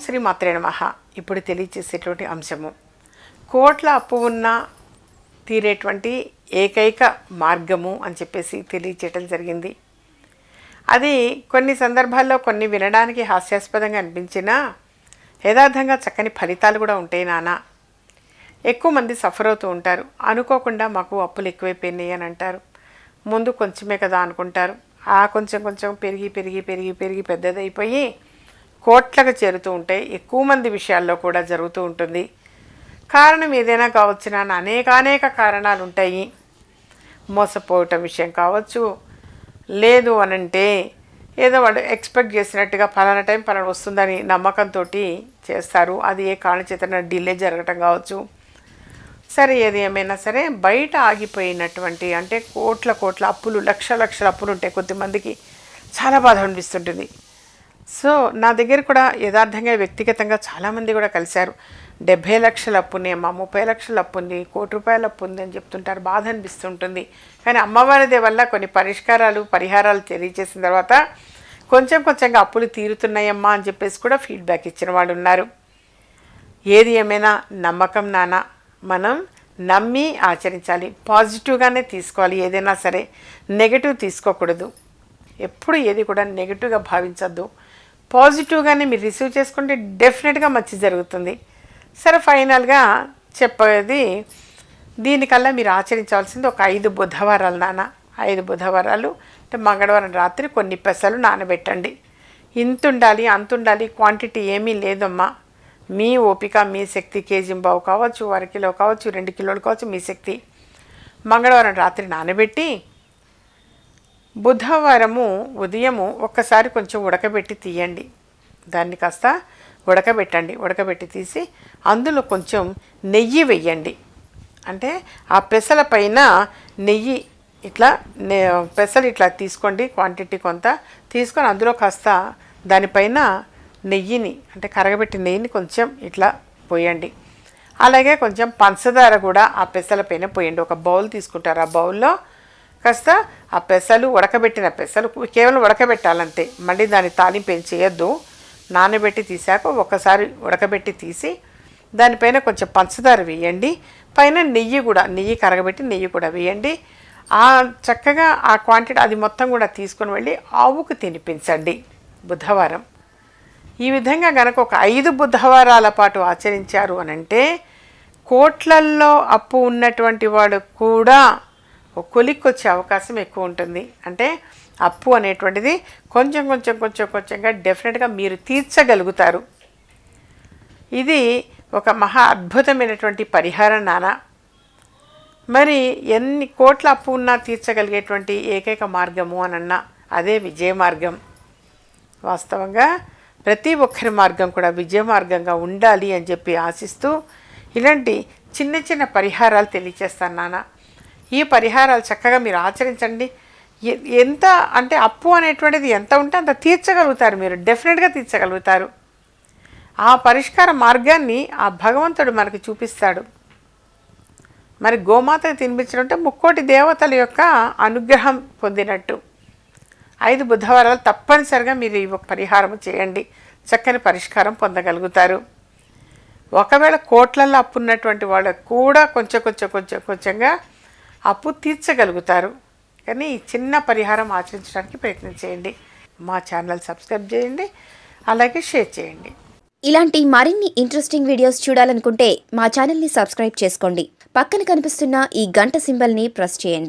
శ్రీ మాత్రే నమ. ఇప్పుడు తెలియచేసేటువంటి అంశము. కోట్ల అప్పు ఉన్న తీరేటువంటి ఏకైక మార్గము అని చెప్పేసి తెలియచేయటం జరిగింది. అది కొన్ని సందర్భాల్లో కొన్ని వినడానికి హాస్యాస్పదంగా అనిపించినా యథార్థంగా చక్కని ఫలితాలు కూడా ఉంటాయి నానా. ఎక్కువ మంది సఫర్ అవుతూ ఉంటారు. అనుకోకుండా మాకు అప్పులు ఎక్కువైపోయినాయి అని అంటారు. ముందు కొంచెమే కదా అనుకుంటారు. ఆ కొంచెం కొంచెం పెరిగి పెరిగి పెరిగి పెరిగి పెద్దదైపోయి కోట్లకు చేరుతూ ఉంటాయి ఎక్కువ మంది విషయాల్లో కూడా జరుగుతూ ఉంటుంది. కారణం ఏదైనా కావచ్చు నాన్న అనేకానేక కారణాలు ఉంటాయి మోసపోవటం విషయం కావచ్చు. లేదు అనంటే ఏదో వాడు ఎక్స్పెక్ట్ చేసినట్టుగా ఫలానా టైం ఫలానా వస్తుందని నమ్మకంతో చేస్తారు. అది ఏ కారణచేతన డిలే జరగటం కావచ్చు. సరే ఏది ఏమైనా సరే బయట ఆగిపోయినటువంటి అంటే కోట్ల కోట్ల అప్పులు లక్ష లక్షల అప్పులు ఉంటాయి కొద్దిమందికి చాలా బాధ అనిపిస్తుంటుంది. సో నా దగ్గర కూడా యథార్థంగా వ్యక్తిగతంగా చాలామంది కూడా కలిశారు. డెబ్భై లక్షల అప్పుని అమ్మ ముప్పై లక్షల అప్పు ఉంది కోటి రూపాయల అప్పు ఉంది అని చెప్తుంటారు. బాధ అనిపిస్తుంటుంది. కానీ అమ్మవారిదే వల్ల కొన్ని పరిష్కారాలు పరిహారాలు తెలియజేసిన తర్వాత కొంచెం కొంచెంగా అప్పులు తీరుతున్నాయమ్మా అని చెప్పేసి కూడా ఫీడ్బ్యాక్ ఇచ్చిన వాళ్ళు ఉన్నారు. ఏది ఏమైనా నమ్మకం నాన్న మనం నమ్మి ఆచరించాలి. పాజిటివ్గానే తీసుకోవాలి. ఏదైనా సరే నెగటివ్ తీసుకోకూడదు. ఎప్పుడు ఏది కూడా నెగటివ్గా భావించద్దు. పాజిటివ్గానే మీరు రిసీవ్ చేసుకుంటే డెఫినెట్గా మంచి జరుగుతుంది. సరే ఫైనల్గా చెప్పేది దీనికల్లా మీరు ఆచరించవలసింది ఒక ఐదు బుధవారాలు నాన్న. ఐదు బుధవారాలు అంటే మంగళవారం రాత్రి కొన్ని పెసలు నానబెట్టండి. ఇంత ఉండాలి అంత ఉండాలి క్వాంటిటీ ఏమీ లేదమ్మా. మీ ఓపిక మీ శక్తి కేజీ బావు కావచ్చు అర కిలో కావచ్చు రెండు కిలోలు కావచ్చు మీ శక్తి. మంగళవారం రాత్రి నానబెట్టి బుధవారము ఉదయము ఒక్కసారి కొంచెం ఉడకబెట్టి తీయండి. దాన్ని కాస్త ఉడకబెట్టండి. ఉడకబెట్టి తీసి అందులో కొంచెం నెయ్యి వెయ్యండి అంటే ఆ పెసల పైన నెయ్యి ఇట్లా పెసలు ఇట్లా తీసుకోండి క్వాంటిటీ కొంత తీసుకొని అందులో కాస్త దానిపైన నెయ్యిని అంటే కరగబెట్టిన నెయ్యిని కొంచెం ఇట్లా పోయండి. అలాగే కొంచెం పంచదార కూడా ఆ పెసల పైన పోయండి. ఒక బౌల్ తీసుకుంటారు. ఆ బౌల్లో కాస్త ఆ పెసలు ఉడకబెట్టిన పెసలు కేవలం ఉడకబెట్టాలంతే. మళ్ళీ దాని తాలింపు ఏం చేయొద్దు. నానబెట్టి తీసాక ఒకసారి ఉడకబెట్టి తీసి దానిపైన కొంచెం పంచదార వేయండి. పైన నెయ్యి కూడా నెయ్యి కరగబెట్టి నెయ్యి కూడా వేయండి. ఆ చక్కగా ఆ క్వాంటిటీ అది మొత్తం కూడా తీసుకొని వెళ్ళి ఆవుకు తినిపించండి. బుధవారం. ఈ విధంగా గనక ఒక ఐదు బుధవారాల పాటు ఆచరించారు అని అంటే కోట్లల్లో అప్పు ఉన్నటువంటి వాడు కూడా కొలిక్కి వచ్చే అవకాశం ఎక్కువ ఉంటుంది. అంటే అప్పు అనేటువంటిది కొంచెం కొంచెం కొంచెం కొంచెంగా డెఫినెట్గా మీరు తీర్చగలుగుతారు. ఇది ఒక మహా అద్భుతమైనటువంటి పరిహారం నాన్న మరి ఎన్ని కోట్ల అప్పు ఉన్నా తీర్చగలిగేటువంటి ఏకైక మార్గము అని అన్నా అదే విజయ మార్గం. వాస్తవంగా ప్రతి ఒక్కరి మార్గం కూడా విజయ మార్గంగా ఉండాలి అని చెప్పి ఆశిస్తూ ఇలాంటి చిన్న చిన్న పరిహారాలు తెలియచేస్తాను నాన్న ఈ పరిహారాలు చక్కగా మీరు ఆచరించండి. ఎ- ఎంత అంటే అప్పు అనేటువంటిది ఎంత ఉంటే అంత తీర్చగలుగుతారు మీరు. డెఫినెట్గా తీర్చగలుగుతారు. ఆ పరిష్కార మార్గాన్ని ఆ భగవంతుడు మనకు చూపిస్తాడు. మరి గోమాతను తినిపించడం అంటే ముక్కోటి దేవతల యొక్క అనుగ్రహం పొందినట్టు. ఐదు బుధవారాలు తప్పనిసరిగా మీరు ఈ ఒక పరిహారం చేయండి. చక్కని పరిష్కారం పొందగలుగుతారు. ఒకవేళ కోట్లల్లో అప్పు ఉన్నటువంటి వాళ్ళకు కూడా కొంచెం కొంచెం కొంచెం కొంచెంగా అప్పు తీర్చగలుగుతారు. కానీ ఈ చిన్న పరిహారం ఆచరించడానికి ప్రయత్నం చేయండి. మా ఛానల్ సబ్స్క్రైబ్ చేయండి. అలాగే షేర్ చేయండి. ఇలాంటి మరిన్ని ఇంట్రెస్టింగ్ వీడియోస్ చూడాలనుకుంటే మా ఛానల్ని సబ్స్క్రైబ్ చేసుకోండి. పక్కన కనిపిస్తున్న ఈ గంట సింబల్ని ప్రెస్ చేయండి.